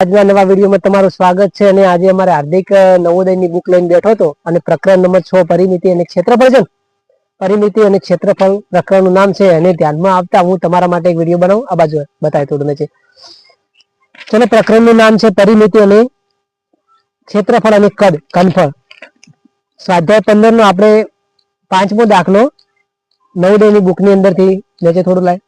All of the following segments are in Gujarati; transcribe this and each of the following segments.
આજના નવા વિડીયોમાં તમારું સ્વાગત છે અને આજે અમારે હાર્દિક નવોદયની બુક લઈને બેઠો હતો અને પ્રકરણ નંબર છ, પરિમિતિ અને ક્ષેત્રફળ છે? પરિમિતિ અને ક્ષેત્રફળ પ્રકરણનું નામ છે અને ધ્યાનમાં આવતા હું તમારા માટે એક વીડિયો બનાવું. આ બાજુ બતાવી થોડું છે. ચલો, પ્રકરણનું નામ છે પરિમિતિ અને ક્ષેત્રફળ અને કદ, કનફળ. સ્વાધ્યાય પંદર નો આપણે પાંચમો દાખલો નવોદયની બુકની અંદરથી નીચે થોડું લાય.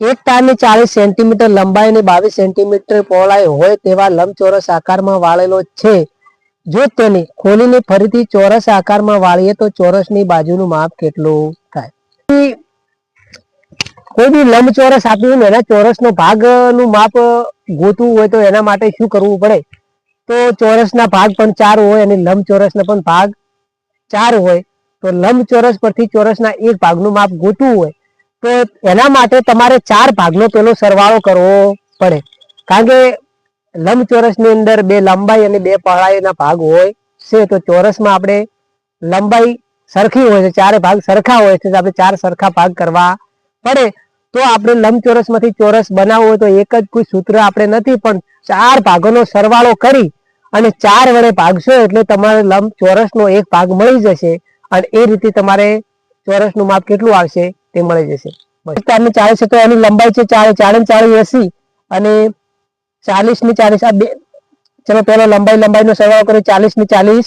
એક તારની ચાલીસ સેન્ટીમીટર લંબાઈ અને બાવીસ સેન્ટીમીટર પહોળાઈ હોય તેવા લંબચોરસ આકારમાં વાળેલો છે. જો તેને ખોલીને ફરીથી ચોરસ આકારમાં વાળીએ તો ચોરસની બાજુનું માપ કેટલું થાય? કોઈ બી લંબચોરસ આપ્યું એના ચોરસનો ભાગનું માપ ગોતવું હોય તો એના માટે શું કરવું પડે? તો ચોરસના ભાગ પણ ચાર હોય અને લંબચોરસના પણ ભાગ ચાર હોય. તો લંબચોરસ પરથી ચોરસના એક ભાગનું માપ ગોતવું હોય. તો એના માટે તમારે ચાર ભાગનો પેલો સરવાળો કરવો પડે. કારણ કે લંબચોરસની અંદર બે લંબાઈ અને બે પહોળાઈના ભાગ હોય છે, તો ચોરસમાં આપણે લંબાઈ સરખી હોય છે, ચારે ભાગ સરખા હોય છે આપણે ચાર સરખા ભાગ કરવા પડે. તો આપણે લંબચોરસમાંથી ચોરસ બનાવવો હોય તો એક જ કોઈ સૂત્ર આપણે નથી, પણ ચાર ભાગોનો સરવાળો કરી અને ચાર વડે ભાગશો એટલે તમારે લંબ ચોરસનો એક ભાગ મળી જશે. અને એ રીતે તમારે ચોરસનું માપ કેટલું આવશે? તે મળી જશે. વિસ્તારની ચાલીસ તો એની લંબાઈ છે ચાર ચાલીસ ચાલીસ એસી અને ચાલીસની ચાલીસ આ બે ચલો પેલો લંબાઈ લંબાઈ નો સરવાળો કરીએ. ચાલીસની ચાલીસ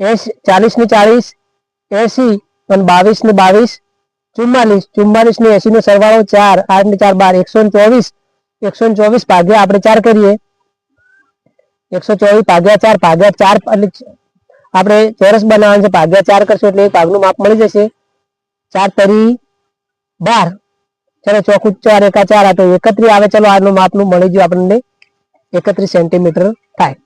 એસ ચાલીસની ચાલીસ એસી અને બાવીસની બાવીસ, ચુમ્માલીસ. ચુમ્માલીસની એસી નો સરવાળો ચાર. આઠ ને ચાર બાર. એકસો ચોવીસ. એકસો ચોવીસ ભાગ્યા આપણે ચાર કરીએ. એકસો ચોવીસ ભાગ્યા ચાર. ભાગ્યા ચાર એટલે આપણે ચોરસ બનાવવાનું છે. ભાગ્યા ચાર કરશું એટલે એક ભાગનું માપ મળી જશે. ચાર તરી બાર. ચલો ચોખ્ખું ચાર, એકા ચાર, આ તો એકત્રીસ આવે. ચલો આનું માપનું મળી ગયું આપણને એકત્રીસ સેન્ટીમીટર થાય.